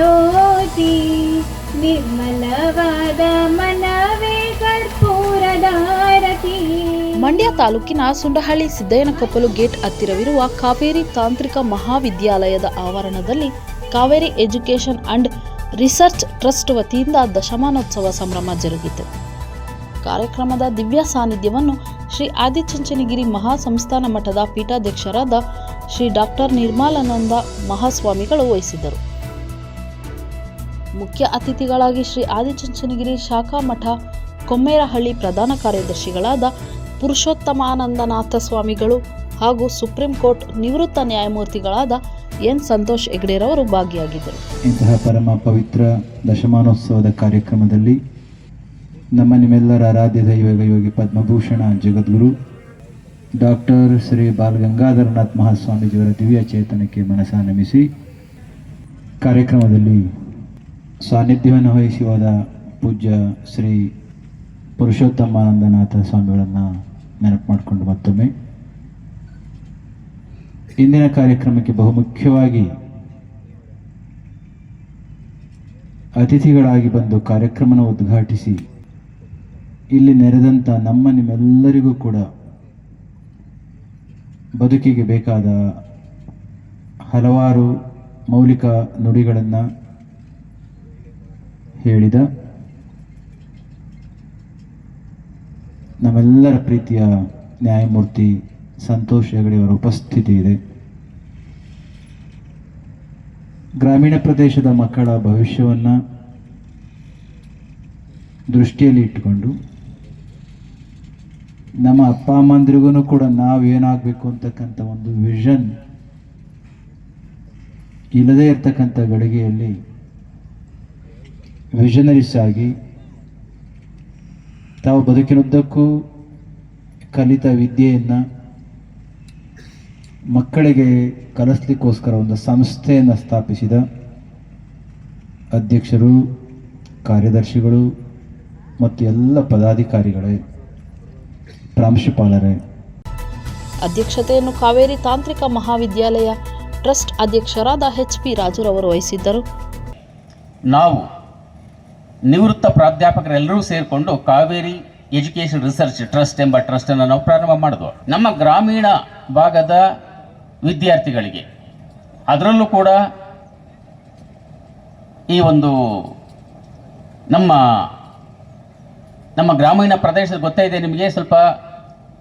ಜ್ಯೋತಿ, ನಿರ್ಮಲವಾದ ಮನವೇ ಕರ್ಪೂರದಾರತಿ ಮಂಡ್ಯ ತಾಲೂಕಿನ ಸುಂಡಹಳ್ಳಿ ಸಿದ್ದಯ್ಯನಕೊಪ್ಪಲು ಗೇಟ್ ಹತ್ತಿರವಿರುವ ಕಾವೇರಿ ತಾಂತ್ರಿಕ ಮಹಾವಿದ್ಯಾಲಯದ ಆವರಣದಲ್ಲಿ Kaveri education and research trust ವತಿಯಿಂದ ದಶಮಾನೋತ್ಸವ ಸಂಭ್ರಮ ಜರುಗಿತು. ಕಾರ್ಯಕ್ರಮದ ದಿವ್ಯ ಸಾನ್ನಿಧ್ಯವನ್ನು ಶ್ರೀ ಆದಿಚುಂಚನಗಿರಿ ಮಹಾಸಂಸ್ಥಾನ ಮಠದ ಪೀಠಾಧ್ಯಕ್ಷರಾದ ಶ್ರೀ ಡಾಕ್ಟರ್ ನಿರ್ಮಲಾನಂದ ಮಹಾಸ್ವಾಮಿಗಳು ವಹಿಸಿದ್ದರು ಮುಖ್ಯ ಅತಿಥಿಗಳಾಗಿ ಶ್ರೀ ಆದಿಚುಂಚನಗಿರಿ ಶಾಖಾ ಮಠ, ಕೊಮ್ಮೇರಹಳ್ಳಿ ಪ್ರಧಾನ ಕಾರ್ಯದರ್ಶಿಗಳಾದ ಪುರುಷೋತ್ತಮಾನಂದನಾಥ ಸ್ವಾಮಿಗಳು ಹಾಗೂ ಸುಪ್ರೀಂ ಕೋರ್ಟ್ ನಿವೃತ್ತ ನ್ಯಾಯಮೂರ್ತಿಗಳಾದ ಎನ್ ಸಂತೋಷ್ ಹೆಗ್ಡೆರವರು ಭಾಗಿಯಾಗಿದ್ದರು. ಇಂತಹ ಪರಮ ಪವಿತ್ರ ದಶಮಾನೋತ್ಸವದ ಕಾರ್ಯಕ್ರಮದಲ್ಲಿ ನಮ್ಮ ನಿಮ್ಮೆಲ್ಲರ ಆರಾಧ್ಯ ದೈವ ಯೋಗಿ ಪದ್ಮಭೂಷಣ ಜಗದ್ಗುರು ಡಾಕ್ಟರ್ ಶ್ರೀ ಬಾಲಗಂಗಾಧರನಾಥ್ ಮಹಾಸ್ವಾಮೀಜಿಯವರ ದಿವ್ಯ ಚೇತನಕ್ಕೆ ಮನಸಾನಮಿಸಿ ಕಾರ್ಯಕ್ರಮದಲ್ಲಿ ಸಾನ್ನಿಧ್ಯವನ್ನು ವಹಿಸಿ ಹೋದ ಪೂಜ್ಯ ಶ್ರೀ ಪುರುಷೋತ್ತಮಾನಂದನಾಥ ಸ್ವಾಮಿಗಳನ್ನು ನೆನಪು ಮಾಡಿಕೊಂಡು ಮತ್ತೊಮ್ಮೆ. ಇಂದಿನ ಕಾರ್ಯಕ್ರಮಕ್ಕೆ ಬಹುಮುಖ್ಯವಾಗಿ ಅತಿಥಿಗಳಾಗಿ ಬಂದು ಕಾರ್ಯಕ್ರಮನ ಉದ್ಘಾಟಿಸಿ ಇಲ್ಲಿ ನೆರೆದಂಥ ನಮ್ಮ ನಿಮ್ಮೆಲ್ಲರಿಗೂ ಕೂಡ ಬದುಕಿಗೆ ಬೇಕಾದ ಹಲವಾರು ಮೌಲಿಕ ನುಡಿಗಳನ್ನು ಹೇಳಿದ. ನಮ್ಮೆಲ್ಲರ ಪ್ರೀತಿಯ ನ್ಯಾಯಮೂರ್ತಿ ಸಂತೋಷ್ ಹೆಗಡೆಯವರ ಉಪಸ್ಥಿತಿ ಇದೆ. ಗ್ರಾಮೀಣ ಪ್ರದೇಶದ ಮಕ್ಕಳ ಭವಿಷ್ಯವನ್ನು ದೃಷ್ಟಿಯಲ್ಲಿ ಇಟ್ಟುಕೊಂಡು ನಮ್ಮ ಅಪ್ಪ ಅಮ್ಮಂದ್ರಿಗೂ ಕೂಡ ನಾವು ಏನಾಗಬೇಕು ಅಂತಕ್ಕಂಥ ಒಂದು ವಿಷನ್ ಇಲ್ಲದೇ ಇರತಕ್ಕಂಥ ಗಳಿಗೆಯಲ್ಲಿ ವಿಷನರೀಸ್ ಆಗಿ ತಾವು ಬದುಕಿನುದ್ದಕ್ಕೂ ಕಲಿತ ವಿದ್ಯೆಯನ್ನು ಮಕ್ಕಳಿಗೆ ಕಲಿಸ್ಲಿಕ್ಕೋಸ್ಕರ ಒಂದು ಸಂಸ್ಥೆಯನ್ನು ಸ್ಥಾಪಿಸಿದ ಅಧ್ಯಕ್ಷರು ಕಾರ್ಯದರ್ಶಿಗಳು ಮತ್ತು ಎಲ್ಲ ಪದಾಧಿಕಾರಿಗಳೇ. ಪ್ರಾಂಶುಪಾಲರೇ. ಅಧ್ಯಕ್ಷತೆಯನ್ನು ಕಾವೇರಿ ತಾಂತ್ರಿಕ ಮಹಾವಿದ್ಯಾಲಯ ಟ್ರಸ್ಟ್ ಅಧ್ಯಕ್ಷರಾದ ಎಚ್ ಪಿ ರಾಜುರವರು ವಹಿಸಿದ್ದರು. ನಾವು ನಿವೃತ್ತ ಪ್ರಾಧ್ಯಾಪಕರೆಲ್ಲರೂ ಸೇರಿಕೊಂಡು ಕಾವೇರಿ ಎಜುಕೇಷನ್ ರಿಸರ್ಚ್ ಟ್ರಸ್ಟ್ ಎಂಬ ಟ್ರಸ್ಟನ್ನು ನಾವು ಪ್ರಾರಂಭ ಮಾಡಿದ್ವು. ನಮ್ಮ ಗ್ರಾಮೀಣ ಭಾಗದ ವಿದ್ಯಾರ್ಥಿಗಳಿಗೆ. ಅದರಲ್ಲೂ ಕೂಡ ಈ ಒಂದು ನಮ್ಮ ನಮ್ಮ ಗ್ರಾಮೀಣ ಪ್ರದೇಶದ ಗೊತ್ತೇ ಇದೆ ನಿಮಗೆ, ಸ್ವಲ್ಪ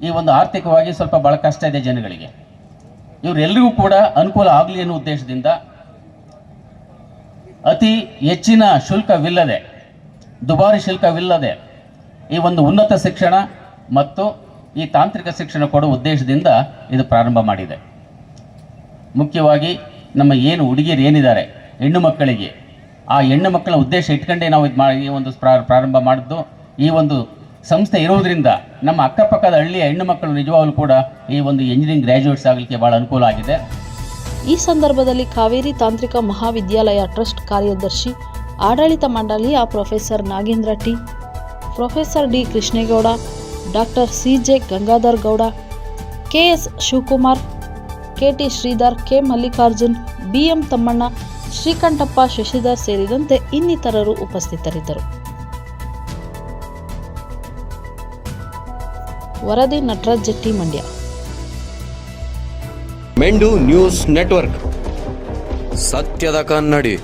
ಈ ಒಂದು ಆರ್ಥಿಕವಾಗಿ ಸ್ವಲ್ಪ ಭಾಳ ಕಷ್ಟ ಇದೆ ಜನಗಳಿಗೆ. ಇವರೆಲ್ಲರಿಗೂ ಕೂಡ ಅನುಕೂಲ ಆಗಲಿ ಅನ್ನೋ ಉದ್ದೇಶದಿಂದ ಅತಿ ಹೆಚ್ಚಿನ ಶುಲ್ಕವಿಲ್ಲದೆ ದುಬಾರಿ ಶುಲ್ಕವಿಲ್ಲದೆ ಈ ಒಂದು ಉನ್ನತ ಶಿಕ್ಷಣ ಮತ್ತು ಈ ತಾಂತ್ರಿಕ ಶಿಕ್ಷಣ ಕೊಡುವ ಉದ್ದೇಶದಿಂದ ಇದು ಪ್ರಾರಂಭ ಮಾಡಿದೆ. ಮುಖ್ಯವಾಗಿ ನಮ್ಮ ಏನು ಹುಡುಗಿಯರು ಏನಿದ್ದಾರೆ, ಹೆಣ್ಣು ಮಕ್ಕಳಿಗೆ, ಆ ಹೆಣ್ಣು ಮಕ್ಕಳ ಉದ್ದೇಶ ಇಟ್ಕೊಂಡೇ ನಾವು ಇದು ಮಾಡಿ ಈ ಒಂದು ಪ್ರಾರಂಭ ಮಾಡಿದ್ದು. ಈ ಒಂದು ಸಂಸ್ಥೆ ಇರೋದರಿಂದ ನಮ್ಮ ಅಕ್ಕಪಕ್ಕದ ಹಳ್ಳಿಯ ಹೆಣ್ಣು ಮಕ್ಕಳು ನಿಜವಾಗಲೂ ಕೂಡ ಈ ಒಂದು ಇಂಜಿನಿಯರಿಂಗ್ ಗ್ರ್ಯಾಜುಯೇಟ್ಸ್ ಆಗಲಿಕ್ಕೆ ಭಾಳ ಅನುಕೂಲ ಆಗಿದೆ. ಈ ಸಂದರ್ಭದಲ್ಲಿ ಕಾವೇರಿ ತಾಂತ್ರಿಕ ಮಹಾವಿದ್ಯಾಲಯ ಟ್ರಸ್ಟ್ ಕಾರ್ಯದರ್ಶಿ ಆಡಳಿತ ಮಂಡಳಿಯ professor Nagendra T. Professor D. Krishnegowda, doctor C. J. Gangadhar Gowda, K. S. Shivakumar, K. T. Shridhar, K. Mallikarjun, B. M. Thammanna, Srikantappa Shashidhar ಸೇರಿದಂತೆ ಇನ್ನಿತರರು ಉಪಸ್ಥಿತರಿದ್ದರು. ವರದಿ Nataraj ಜೆಟ್ಟಿ Mandya. Mendu news network. ಸತ್ಯದ ಕನ್ನಡಿ.